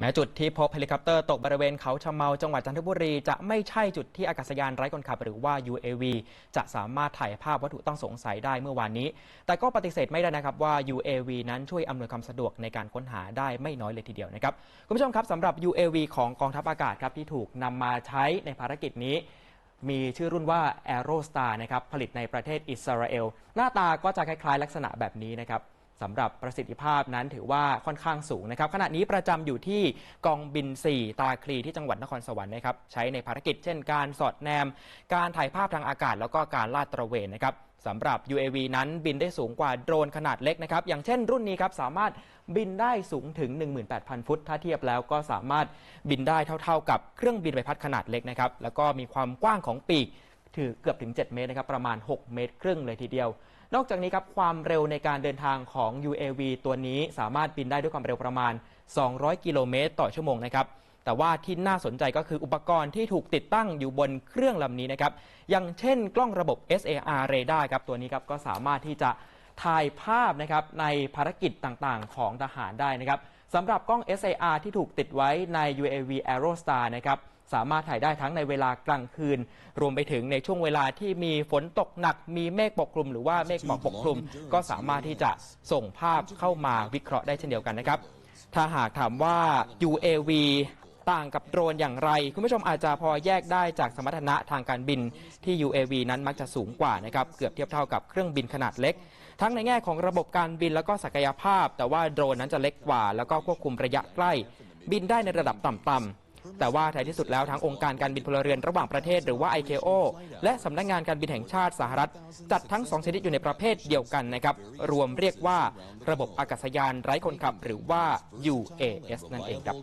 แม้จุดที่พบเฮลิคอปเตอร์ตกบริเวณเขาชะเมาจังหวัดจันทบุรี จะไม่ใช่จุดที่อากาศยานไร้คนขับหรือว่า UAV จะสามารถถ่ายภาพวัตถุต้องสงสัยได้เมื่อวานนี้ แต่ก็ปฏิเสธไม่ได้นะครับว่า UAV นั้นช่วยอำนวยความสะดวกในการค้นหาได้ไม่น้อยเลยทีเดียวนะครับ คุณผู้ชมครับสำหรับ UAV ของกองทัพอากาศครับที่ถูกนำมาใช้ในภารกิจนี้มีชื่อรุ่นว่า Aerostar นะครับผลิตในประเทศอิสราเอล หน้าตาก็จะคล้ายๆ ลักษณะแบบนี้นะครับ สำหรับประสิทธิภาพนั้นถือว่าค่อนข้างสูงนะครับ ขณะนี้ประจำอยู่ที่กองบิน 4 ตาคลีที่จังหวัดนครสวรรค์นะครับใช้ในภารกิจเช่นการสอดแนม การถ่ายภาพทางอากาศ แล้วก็การลาดตระเวนนะครับสำหรับ UAV นั้นบินได้สูงกว่าโดรนขนาดเล็กนะครับ อย่างเช่นรุ่นนี้ครับ สามารถบินได้สูงถึง 18,000 ฟุต ถ้าเทียบแล้วก็สามารถบินได้เท่า ๆ กับเครื่องบินใบพัดขนาดเล็กนะครับ แล้วก็มีความกว้างของปีก ถือเกือบถึง 7 เมตรนะครับ ประมาณ 6 เมตร ครึ่งเลยทีเดียว นอกจากนี้ครับความเร็วในการเดินทางของ UAV ตัวนี้สามารถบินได้ด้วยความเร็วประมาณ 200 กิโลเมตรต่อชั่วโมงนะครับแต่ว่าที่น่าสนใจก็คืออุปกรณ์ที่ถูกติดตั้งอยู่บนเครื่องลำนี้นะครับอย่างเช่นกล้องระบบ SAR radar ครับตัวนี้ครับก็สามารถที่จะถ่ายภาพนะครับในภารกิจต่างๆ ของทหารได้นะครับสำหรับกล้อง SAR ที่ถูกติดไว้ใน UAV Aerostar นะครับ สามารถถ่ายได้ทั้งในเวลากลางคืน รวมไปถึงในช่วงเวลาที่มีฝนตกหนัก มีเมฆปกคลุม หรือว่าเมฆหมอกปกคลุม ก็สามารถที่จะส่งภาพเข้ามาวิเคราะห์ได้เช่นเดียวกันนะครับ ถ้าหากถามว่า UAV ต่างกับโดรนอย่างไร คุณผู้ชมอาจจะพอแยกได้จากสมรรถนะทางการบินที่ UAV นั้นมักจะสูงกว่านะครับเกือบเทียบเท่ากับเครื่องบินขนาดเล็ก ทั้งในแง่ของระบบการบินแล้วก็ศักยภาพ แต่ว่าโดรนนั้นจะเล็กกว่า แล้วก็ควบคุมระยะใกล้ บินได้ในระดับต่ำ แต่ว่าท้ายที่สุดแล้วทางองค์การการบินพลเรือนระหว่างประเทศหรือว่า ICAO และสำนักงานการบินแห่งชาติสหรัฐ จัดทั้งสองชนิดอยู่ในประเภทเดียวกันนะครับ รวมเรียกว่าระบบอากาศยานไร้คนขับ หรือว่า UAS นั่นเองครับ